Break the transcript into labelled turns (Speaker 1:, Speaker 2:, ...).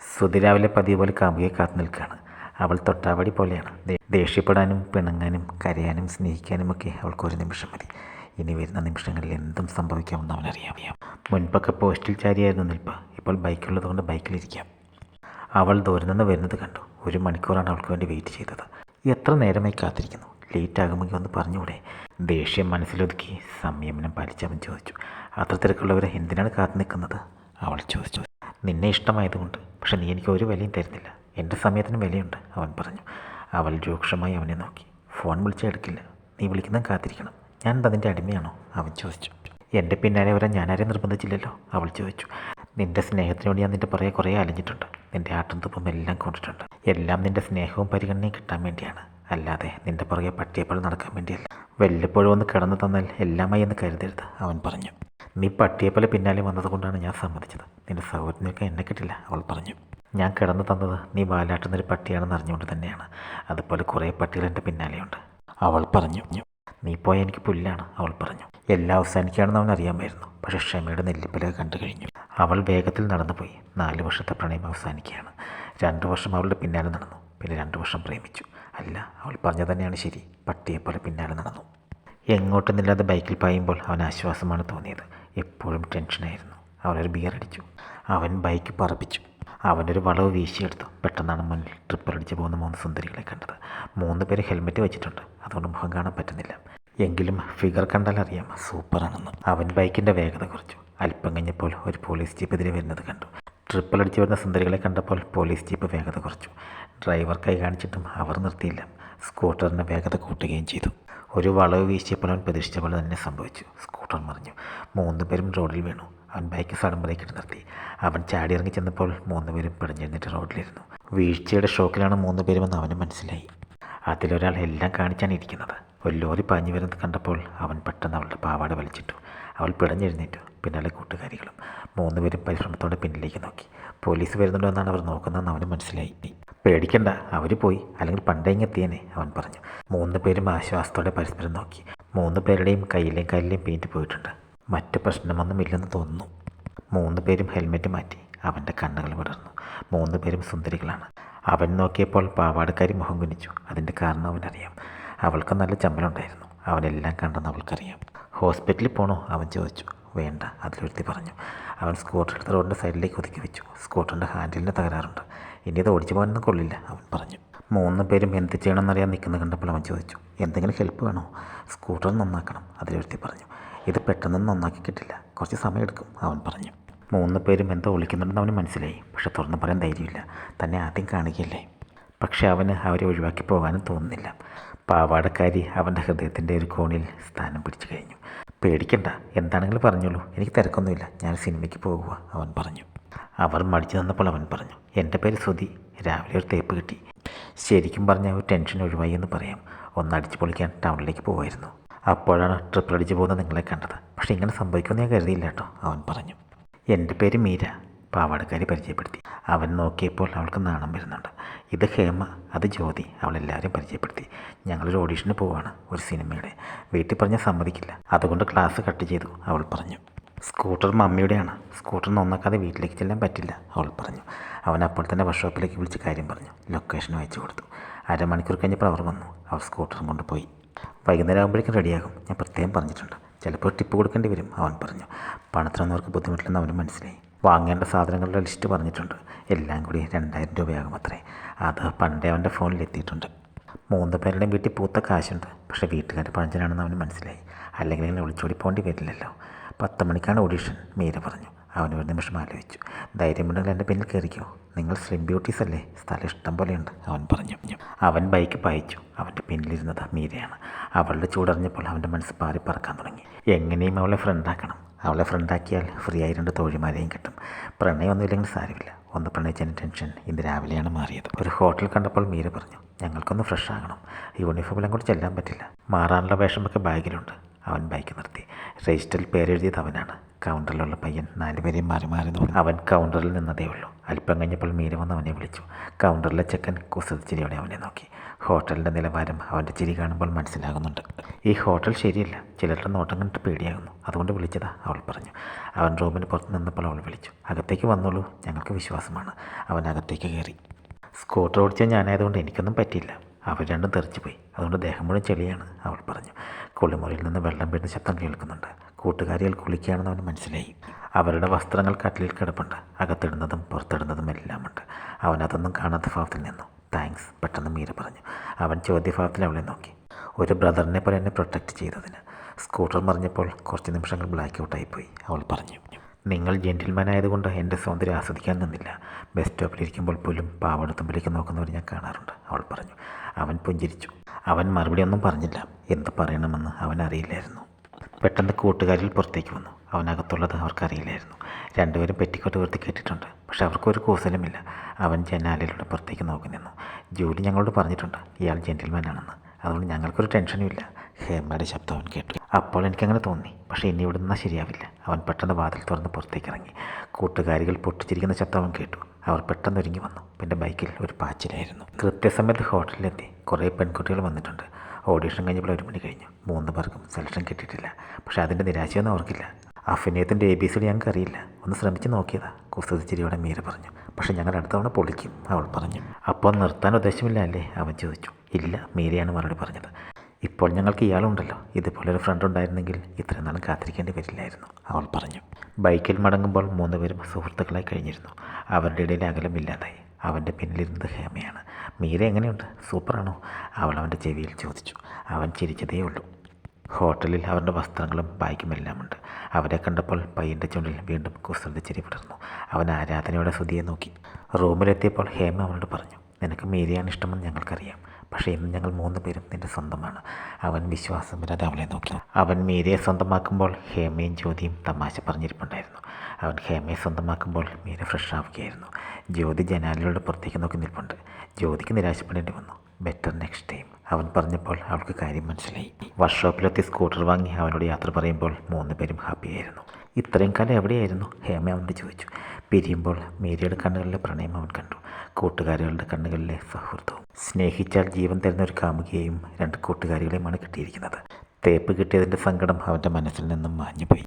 Speaker 1: സുധി രാവിലെ പതിവ് പോലെ കാമുകയെ കാത്തു നിൽക്കുകയാണ്. അവൾ തൊട്ടാവടി പോലെയാണ്. ദേഷ്യപ്പെടാനും പിണങ്ങാനും കരയാനും സ്നേഹിക്കാനും ഒക്കെ അവൾക്ക് ഒരു നിമിഷം മതി. ഇനി വരുന്ന നിമിഷങ്ങളിൽ എന്തും സംഭവിക്കാമെന്ന് അവനറിയാം മുൻപൊക്കെ പോസ്റ്റിൽ ചാരിയായിരുന്നു നിൽപ്പ. ഇപ്പോൾ ബൈക്കുള്ളത് കൊണ്ട് ബൈക്കിലിരിക്കാം. അവൾ ദൂരെ നിന്ന് വരുന്നത് കണ്ടു. ഒരു മണിക്കൂറാണ് അവൾക്ക് വേണ്ടി വെയിറ്റ് ചെയ്തത്. എത്ര നേരമായി കാത്തിരിക്കുന്നു? ലേറ്റ് ആകുമെങ്കിൽ ഒന്ന് പറഞ്ഞുകൂടെ? ദേഷ്യം മനസ്സിലൊതുക്കി സംയമനം പാലിച്ചവൻ ചോദിച്ചു. അത്ര തിരക്കുള്ളവരെ എന്തിനാണ് കാത്തു നിൽക്കുന്നത്? അവൾ ചോദിച്ചു. നിന്നെ ഇഷ്ടമായതുകൊണ്ട്. പക്ഷെ നീ എനിക്ക് ഒരു വിലയും തരുന്നില്ല. എന്റെ സമയത്തിന് വിലയുണ്ട് അവൻ പറഞ്ഞു. അവൾ രൂക്ഷമായി അവനെ നോക്കി. ഫോൺ വിളിച്ചാൽ എടുക്കില്ല. നീ വിളിക്കുന്ന കാത്തിരിക്കണം. ഞാൻ അതിന്റെ അടിമയാണോ? അവൻ ചോദിച്ചു. എന്റെ പിന്നാലെ വരാൻ ഞാനാരെയും നിർബന്ധിച്ചില്ലല്ലോ? അവൾ ചോദിച്ചു. നിന്റെ സ്നേഹത്തിനോട് ഞാൻ നിന്റെ പുറകെ കുറേ അലഞ്ഞിട്ടുണ്ട്. നിന്റെ ആട്ടും തുപ്പും എല്ലാം കൊണ്ടിട്ടുണ്ട്. എല്ലാം നിന്റെ സ്നേഹവും പരിഗണനയും കിട്ടാൻ വേണ്ടിയാണ്. അല്ലാതെ നിന്റെ പുറകെ പട്ടിയപ്പോൾ നടക്കാൻ വേണ്ടിയല്ല. വല്ലപ്പോഴും ഒന്ന് കിടന്നു തന്നാൽ എല്ലാമായി എന്ന് കരുതരുത് അവൻ പറഞ്ഞു. നീ പട്ടിയെപ്പോലെ പിന്നാലെ വന്നതുകൊണ്ടാണ് ഞാൻ സമ്മതിച്ചത്. നിന്റെ സൗകര്യത്തിനൊക്കെ എന്നെ കിട്ടില്ല അവൾ പറഞ്ഞു. ഞാൻ കിടന്നു തന്നത് നീ വാലാട്ടുന്നൊരു പട്ടിയാണെന്ന് അറിഞ്ഞുകൊണ്ട് തന്നെയാണ്. അതുപോലെ കുറേ പട്ടികൾ എന്റെ പിന്നാലെയുണ്ട്. അവൾ പറഞ്ഞു. നീ പോയ എനിക്ക് പുല്ലാണ് അവൾ പറഞ്ഞു. എല്ലാം അവസാനിക്കുകയാണെന്ന് അവൻ അറിയാമായിരുന്നു. പക്ഷേ ക്ഷമയുടെ നെല്ലിപ്പലക കണ്ടു കഴിഞ്ഞു. അവൾ വേഗത്തിൽ നടന്നുപോയി. നാല് വർഷത്തെ പ്രണയം അവസാനിക്കുകയാണ്. രണ്ട് വർഷം അവളുടെ പിന്നാലെ നടന്നു. പിന്നെ രണ്ട് വർഷം പ്രേമിച്ചു. അല്ല അവൾ പറഞ്ഞത് തന്നെയാണ് ശരി. പട്ടിയെപ്പോലെ പിന്നാലെ നടന്നു. എങ്ങോട്ടെന്നില്ലാതെ ബൈക്കിൽ പായുമ്പോൾ അവൻ ആശ്വാസമാണ് തോന്നിയത്. എപ്പോഴും ടെൻഷനായിരുന്നു. അവനൊരു ബിയർ അടിച്ചു. അവൻ ബൈക്ക് പറപ്പിച്ചു. അവനൊരു വളവ് വീശിയെടുത്തു. പെട്ടെന്നാണ് മുന്നിൽ ട്രിപ്പറടിച്ച് പോകുന്ന മൂന്ന് സുന്ദരികളെ കണ്ടത്. മൂന്ന് പേര് ഹെൽമെറ്റ് വെച്ചിട്ടുണ്ട്. അതുകൊണ്ട് മുഖം കാണാൻ പറ്റുന്നില്ല. എങ്കിലും ഫിഗർ കണ്ടാൽ അറിയാം സൂപ്പറാണെന്ന് അവൻ ബൈക്കിന്റെ വേഗത കുറച്ചു. അല്പം കഴിഞ്ഞപ്പോൾ ഒരു പോലീസ് ജീപ്പ് എതിരെ വരുന്നത് കണ്ടു. ട്രിപ്പിൾ അടിച്ച് വരുന്ന സുന്ദരികളെ കണ്ടപ്പോൾ പോലീസ് ജീപ്പ് വേഗത കുറച്ചു. ഡ്രൈവർ കൈ കാണിച്ചിട്ടും അവർ നിർത്തിയില്ല. സ്കൂട്ടറിന് വേഗത കൂട്ടുകയും ചെയ്തു. ഒരു വളവ് വീശിയപ്പോൾ അവൻ പ്രതീക്ഷിച്ച പോലെ തന്നെ സംഭവിച്ചു. സ്കൂട്ടർ മറിഞ്ഞു. മൂന്ന് പേരും റോഡിൽ വീണു. അവൻ ബൈക്ക് ബ്രേക്ക് ഇട്ട് നിർത്തി. അവൻ ചാടി ഇറങ്ങി ചെന്നപ്പോൾ മൂന്ന് പേരും പിടഞ്ഞെഴുന്നിട്ട് റോഡിലിരുന്നു. വീഴ്ചയുടെ ഷോക്കിലാണ് മൂന്ന് പേരുമെന്ന് അവന് മനസ്സിലായി. അതിലൊരാൾ എല്ലാം കാണിച്ചാണ് ഇരിക്കുന്നത്. ഒരു ലോറി പാഞ്ഞു വരുന്നത് കണ്ടപ്പോൾ അവൻ പെട്ടെന്ന് അവളുടെ പാവാട വലിച്ചിട്ടു. അവൾ പിടഞ്ഞെഴുന്നേറ്റു. പിന്നാലെ കൂട്ടുകാരികളും. മൂന്നുപേരും പരിശ്രമത്തോടെ പിന്നിലേക്ക് നോക്കി. പോലീസ് വരുന്നുണ്ടോ എന്നാണ് അവർ നോക്കുന്നതെന്ന് അവന് മനസ്സിലായി. പേടിക്കണ്ട. അവർ പോയി. അല്ലെങ്കിൽ പണ്ടേ ഇങ്ങെത്തിയേനെ അവൻ പറഞ്ഞു. മൂന്ന് പേരും ആശ്വാസത്തോടെ പരസ്പരം നോക്കി. മൂന്ന് പേരുടെയും കയ്യിലെയും കാലിലെയും പെയിന്റ് പോയിട്ടുണ്ട്. മറ്റു പ്രശ്നമൊന്നുമില്ലെന്ന് തോന്നുന്നു. മൂന്ന് പേരും ഹെൽമെറ്റ് മാറ്റി അവന്റെ കണ്ണുകൾ വിടർന്നു. മൂന്ന് പേരും സുന്ദരികളാണ്. അവൻ നോക്കിയപ്പോൾ പാവാടക്കാരി മുഖം കുനിച്ചു. അതിന്റെ കാരണം അവനറിയാം. അവൾക്ക് നല്ല ചമ്മലുണ്ടായിരുന്നു. അവനെല്ലാം കണ്ടെന്ന് അവൾക്കറിയാം. ഹോസ്പിറ്റലിൽ പോണോ? അവൻ ചോദിച്ചു. വേണ്ട അതിലൊരുത്തി പറഞ്ഞു. അവൻ സ്കൂട്ടർ എടുത്ത് റോഡിന്റെ സൈഡിലേക്ക് ഒതുക്കി വെച്ചു. സ്കൂട്ടറിന്റെ ഹാൻഡിലിന് തകരാറുണ്ട്. ഇനി ഇത് ഓടിച്ചു പോകാനൊന്നും കൊള്ളില്ല അവൻ പറഞ്ഞു. മൂന്ന് പേരും എന്ത് ചെയ്യണമെന്നറിയാൻ നിൽക്കുന്ന കണ്ടപ്പോൾ അവൻ ചോദിച്ചു എന്തെങ്കിലും ഹെൽപ്പ് വേണോ? സ്കൂട്ടർ നന്നാക്കണം അതിലൊരുത്തി പറഞ്ഞു. ഇത് പെട്ടെന്ന് നന്നാക്കി കിട്ടില്ല കുറച്ച് സമയമെടുക്കും അവൻ പറഞ്ഞു. മൂന്ന് പേരും എന്തോ ഒളിക്കുന്നുണ്ടെന്ന് അവന് മനസ്സിലായി പക്ഷെ തുറന്ന് പറയാൻ ധൈര്യമില്ല തന്നെ ആദ്യം കാണുകയല്ലേ? പക്ഷേ അവന് അവരെ ഒഴിവാക്കി പോകാനും തോന്നുന്നില്ല. പാവാടക്കാരി അവന്റെ ഹൃദയത്തിന്റെ ഒരു കോണിൽ സ്ഥാനം പിടിച്ചു കഴിഞ്ഞു. പേടിക്കണ്ട എന്താണെങ്കിലും പറഞ്ഞോളൂ. എനിക്ക് തിരക്കൊന്നുമില്ല. ഞാൻ സിനിമയ്ക്ക് പോകുക അവൻ പറഞ്ഞു. അവർ മടിച്ചു നിന്നപ്പോൾ അവൻ പറഞ്ഞു എന്റെ പേര് സുധി. രാവിലെ ഒരു തേപ്പ് കിട്ടി. ശരിക്കും പറഞ്ഞാൽ ഒരു ടെൻഷൻ ഒഴിവായി എന്ന് പറയാം. ഒന്ന് അടിച്ചു പൊളിക്കാൻ ടൗണിലേക്ക് പോകുമായിരുന്നു അപ്പോഴാണ് ട്രിപ്പിൾ അടിച്ച് പോകുന്നത് നിങ്ങളെ കണ്ടത്. പക്ഷേ ഇങ്ങനെ സംഭവിക്കുമെന്ന് ഞാൻ കരുതിയില്ല കേട്ടോ അവൻ പറഞ്ഞു. എന്റെ പേര് മീര. പാവാടക്കാരി പരിചയപ്പെടുത്തി. അവൻ നോക്കിയപ്പോൾ അവൾക്ക് നാണം വരുന്നുണ്ട്. ഇത് ഹേമ അത് ജ്യോതി അവളെല്ലാവരും പരിചയപ്പെടുത്തി. ഞങ്ങളൊരു ഓഡീഷന് പോവാണ് ഒരു സിനിമയുടെ. വീട്ടിൽ പറഞ്ഞാൽ സമ്മതിക്കില്ല. അതുകൊണ്ട് ക്ലാസ് കട്ട് ചെയ്തു അവൾ പറഞ്ഞു. സ്കൂട്ടർ മമ്മിയുടെയാണ്. സ്കൂട്ടർ നന്നാക്കാതെ വീട്ടിലേക്ക് ചെല്ലാൻ പറ്റില്ല അവൾ പറഞ്ഞു. അവൻ അപ്പോൾ തന്നെ വർക്ക്ഷോപ്പിലേക്ക് വിളിച്ച് കാര്യം പറഞ്ഞു. ലൊക്കേഷൻ അയച്ചു കൊടുത്തു. അരമണിക്കൂർ കഴിഞ്ഞപ്പോൾ അവർ വന്നു. അവർ സ്കൂട്ടറും കൊണ്ടുപോയി വൈകുന്നേരം ആകുമ്പോഴേക്കും റെഡിയാകും ഞാൻ പ്രത്യേകം പറഞ്ഞിട്ടുണ്ട്. ചിലപ്പോൾ ടിപ്പ് കൊടുക്കേണ്ടി വരും അവൻ പറഞ്ഞു. പണത്തിനൊന്നും അവർക്ക് ബുദ്ധിമുട്ടില്ലെന്ന് അവന് മനസ്സിലായി. വാങ്ങേണ്ട സാധനങ്ങളുടെ ലിസ്റ്റ് പറഞ്ഞിട്ടുണ്ട്. എല്ലാം കൂടി രണ്ടായിരം രൂപയാകും അത്രേ. അത് പണ്ടേ അവന്റെ ഫോണിൽ എത്തിയിട്ടുണ്ട്. മൂന്ന് പേരുടെയും വീട്ടിൽ പൂത്ത കാശുണ്ട്. പക്ഷേ വീട്ടുകാർ പഴഞ്ചനാണെന്ന് അവന് മനസ്സിലായി. അല്ലെങ്കിൽ ഇങ്ങനെ ഒളിച്ചോടി പോകേണ്ടി വരില്ലല്ലോ. പത്ത് മണിക്കാണ് ഓഡീഷൻ മീര പറഞ്ഞു. അവൻ ഒരു നിമിഷം ആലോചിച്ചു. ധൈര്യമുണ്ടെങ്കിൽ എന്റെ പിന്നിൽ കയറിക്കോ. നിങ്ങൾ സ്ലിം ബ്യൂട്ടീസ് അല്ലേ? സ്ഥലം ഇഷ്ടം പോലെയുണ്ട് അവൻ പറഞ്ഞു. അവൻ ബൈക്ക് പായിച്ചു. അവന്റെ പിന്നിലിരുന്നത് മീരയാണ്. അവളുടെ ചൂടറിഞ്ഞപ്പോൾ അവന്റെ മനസ്സ് പാറി പറക്കാൻ തുടങ്ങി. എങ്ങനെയും അവളെ ഫ്രണ്ടാക്കണം അവളെ ഫ്രണ്ടാക്കിയാൽ ഫ്രീ ആയി രണ്ട് തോഴിമാരെയും കിട്ടും. പ്രണയമൊന്നുമില്ലെങ്കിൽ സാരമില്ല. ഒന്ന് പ്രണയിച്ചതിന് ടെൻഷൻ ഇന്ന് രാവിലെയാണ് മാറിയത്. ഒരു ഹോട്ടൽ കണ്ടപ്പോൾ മീര പറഞ്ഞു ഞങ്ങൾക്കൊന്ന് ഫ്രഷ് ആകണം. യൂണിഫോമിലും കൂടി ചെല്ലാൻ പറ്റില്ല. മാറാനുള്ള വേഷമൊക്കെ ബാഗിലുണ്ട്. അവൻ ബൈക്ക് നിർത്തി. രജിസ്റ്ററിൽ പേരെഴുതിയത് അവനാണ്. കൗണ്ടറിലുള്ള പയ്യൻ നാലുപേരെയും മാറി മാറി നോക്കി. അവൻ കൗണ്ടറിൽ നിന്നതേ ഉള്ളൂ. അല്പം കഴിഞ്ഞപ്പോൾ മീര വന്ന് അവനെ വിളിച്ചു. കൗണ്ടറിലെ ചെക്കൻ കുസൃതിച്ചിരിയോടെ അവനെ നോക്കി. ഹോട്ടലിന്റെ നിലവാരം അവന്റെ ചിരി കാണുമ്പോൾ മനസ്സിലാകുന്നുണ്ട്. ഈ ഹോട്ടൽ ശരിയല്ല. ചിലരുടെ നോട്ടം കണ്ടിട്ട് പേടിയാകുന്നു. അതുകൊണ്ട് വിളിച്ചതാ അവൾ പറഞ്ഞു. അവൻ റൂമിന് പുറത്ത് നിന്നപ്പോൾ അവൾ വിളിച്ചു. അകത്തേക്ക് വന്നോളൂ. ഞങ്ങൾക്ക് വിശ്വാസമാണ്. അവൻ അകത്തേക്ക് കയറി. സ്കൂട്ടർ ഓടിച്ച ഞാനായതുകൊണ്ട് എനിക്കൊന്നും പറ്റിയില്ല. അവർ രണ്ടും തെറിച്ചു പോയി. അതുകൊണ്ട് ദേഹം മുഴുവൻ ചെളിയാണ് അവൾ പറഞ്ഞു. കുളിമുറിയിൽ നിന്ന് വെള്ളം വീഴുന്ന ശബ്ദം കേൾക്കുന്നുണ്ട്. കൂട്ടുകാരികൾ കുളിക്കുകയാണെന്ന് അവൻ മനസ്സിലായി. അവരുടെ വസ്ത്രങ്ങൾ കട്ടിലിൽ കിടപ്പുണ്ട്. അകത്തിടുന്നതും പുറത്തിടുന്നതും എല്ലാമുണ്ട്. അവൻ അതൊന്നും കാണാത്ത ഭാവത്തിൽ നിന്നു. താങ്ക്സ് പെട്ടെന്ന് മീര പറഞ്ഞു. അവൻ ചോദ്യഭാവത്തിൽ അവളെ നോക്കി. ഒരു ബ്രദറിനെ പോലെ എന്നെ പ്രൊട്ടക്റ്റ് ചെയ്തതിന്. സ്കൂട്ടർ മറിഞ്ഞപ്പോൾ കുറച്ച് നിമിഷങ്ങൾ ബ്ലാക്ക് ഔട്ടായിപ്പോയി അവൾ പറഞ്ഞു. നിങ്ങൾ ജെന്റിൽമാൻ ആയതുകൊണ്ട് എന്റെ സൗന്ദര്യം ആസ്വദിക്കാൻ നിന്നില്ല. ബസ് സ്റ്റോപ്പിലിരിക്കുമ്പോൾ പോലും പാവടത്തുമ്പിലേക്ക് നോക്കുന്നവർ ഞാൻ കാണാറുണ്ട് അവൾ പറഞ്ഞു. അവൻ പുഞ്ചിരിച്ചു. അവൻ മറുപടി ഒന്നും പറഞ്ഞില്ല. എന്ത് പറയണമെന്ന് അവൻ അറിയില്ലായിരുന്നു. പെട്ടെന്ന് കൂട്ടുകാരിൽ പുറത്തേക്ക് വന്നു. അവനകത്തുള്ളത് അവർക്കറിയില്ലായിരുന്നു. രണ്ടുപേരും പെറ്റിക്കോട്ട് വീർത്തി കേട്ടിട്ടുണ്ട്. പക്ഷെ അവർക്കൊരു കൂസലുമില്ല. അവൻ ജനാലയിലൂടെ പുറത്തേക്ക് നോക്കി നിന്നു. ജോലി ഞങ്ങളോട് പറഞ്ഞിട്ടുണ്ട്. ഇയാൾ ജെന്റിൽമാൻ ആണെന്ന് അതുകൊണ്ട് ഞങ്ങൾക്കൊരു ടെൻഷനും ഇല്ല ഹേമയുടെ ശബ്ദം അവൻ കേട്ടു. അപ്പോൾ എനിക്കങ്ങനെ തോന്നി. പക്ഷേ ഇനി ഇവിടെ നിന്നാൽ ശരിയാവില്ല. അവൻ പെട്ടെന്ന് വാതിൽ തുറന്ന് പുറത്തേക്ക് ഇറങ്ങി കൂട്ടുകാരികൾ പൊട്ടിച്ചിരിക്കുന്ന ശബ്ദം അവൻ കേട്ടു. അവർ പെട്ടെന്ന് ഒരുങ്ങി വന്നു. പിന്നെ ബൈക്കിൽ ഒരു പാച്ചിലായിരുന്നു. കൃത്യസമയത്ത് ഹോട്ടലിലെത്തി. കുറേ പെൺകുട്ടികൾ വന്നിട്ടുണ്ട്. ഓഡീഷൻ കഴിഞ്ഞപ്പോൾ ഒരു മണി കഴിഞ്ഞു. മൂന്ന് പേർക്കും സെലക്ഷൻ കിട്ടിയിട്ടില്ല. പക്ഷേ അതിന്റെ നിരാശയൊന്നും അവർക്കില്ല. അഭിനയത്തിന്റെ എ ബി സി ഡി ഞങ്ങൾക്ക് അറിയില്ല ഒന്ന് ശ്രമിച്ച് നോക്കിയതാ. കുസൃതിച്ചിരിയോടെ മീര പറഞ്ഞു. പക്ഷേ ഞങ്ങൾ അടുത്ത തവണ പൊളിക്കും അവൾ പറഞ്ഞു. അപ്പോൾ നിർത്താൻ ഉദ്ദേശമില്ല അല്ലേ? അവൻ ചോദിച്ചു. ഇല്ല മീരയാണ് മറുപടി പറഞ്ഞത്. ഇപ്പോൾ ഞങ്ങൾക്ക് ഇയാളുണ്ടല്ലോ. ഇതുപോലെ ഒരു ഫ്രണ്ട് ഉണ്ടായിരുന്നെങ്കിൽ ഇത്രയും നാളും കാത്തിരിക്കേണ്ടി വരില്ലായിരുന്നു അവൾ പറഞ്ഞു. ബൈക്കിൽ മടങ്ങുമ്പോൾ മൂന്നുപേരും സുഹൃത്തുക്കളായി കഴിഞ്ഞിരുന്നു. അവരുടെ ഇടയിൽ അകലം ഇല്ലാതായി. അവന്റെ പിന്നിലിരുന്നത് ഹേമയാണ്. മീര എങ്ങനെയുണ്ട്? സൂപ്പറാണോ? അവൾ അവന്റെ ചെവിയിൽ ചോദിച്ചു. അവൻ ചിരിച്ചതേ ഉള്ളൂ. ഹോട്ടലിൽ അവരുടെ വസ്ത്രങ്ങളും ബാഗും എല്ലാമുണ്ട് അവരെ കണ്ടപ്പോൾ പയ്യന്റെ ചുണ്ടിൽ വീണ്ടും കുസൃതി ചിരി വിടർന്നു അവൻ ആരാധനയുടെ സുധിയെ നോക്കി. റൂമിലെത്തിയപ്പോൾ ഹേമ അവനോട് പറഞ്ഞു നിനക്ക് മീരയാണ് ഇഷ്ടമെന്ന് ഞങ്ങൾക്കറിയാം. പക്ഷേ ഇന്ന് ഞങ്ങൾ മൂന്ന് പേരും നിന്റെ സ്വന്തമാണ്. അവൻ വിശ്വാസം വരാതെ അവളെ നോക്കി. അവൻ മീരയെ സ്വന്തമാക്കുമ്പോൾ ഹേമയും ജ്യോതിയും തമാശ പറഞ്ഞിരിപ്പുണ്ടായിരുന്നു. അവൻ ഹേമയെ സ്വന്തമാക്കുമ്പോൾ മീര ഫ്രഷ് ആവുകയായിരുന്നു. ജ്യോതി ജനാലിലൂടെ പുറത്തേക്ക് നോക്കി നിൽപ്പുണ്ട്. ജ്യോതിക്ക് നിരാശപ്പെടേണ്ടി വന്നു. ബെറ്റർ നെക്സ്റ്റ് ടൈം അവൻ പറഞ്ഞപ്പോൾ അവൾക്ക് കാര്യം മനസ്സിലായി. വർക്ക്ഷോപ്പിലെത്തി സ്കൂട്ടർ വാങ്ങി അവനോട് യാത്ര പറയുമ്പോൾ മൂന്ന് പേരും ഹാപ്പിയായിരുന്നു ഇത്രയും കാലം എവിടെയായിരുന്നു? ഹേമ അവനോട് ചോദിച്ചു. പിരിയുമ്പോൾ മീരയുടെ കണ്ണുകളിലെ പ്രണയം അവൻ കണ്ടു. കൂട്ടുകാരികളുടെ കണ്ണുകളിലെ സൗഹൃദവും. സ്നേഹിച്ചാൽ ജീവൻ തരുന്ന ഒരു കാമുകിയെയും രണ്ട് കൂട്ടുകാരികളെയുമാണ് കിട്ടിയിരിക്കുന്നത്. തേപ്പ് കിട്ടിയതിന്റെ സങ്കടം അവന്റെ മനസ്സിൽ നിന്നും മാഞ്ഞുപോയി.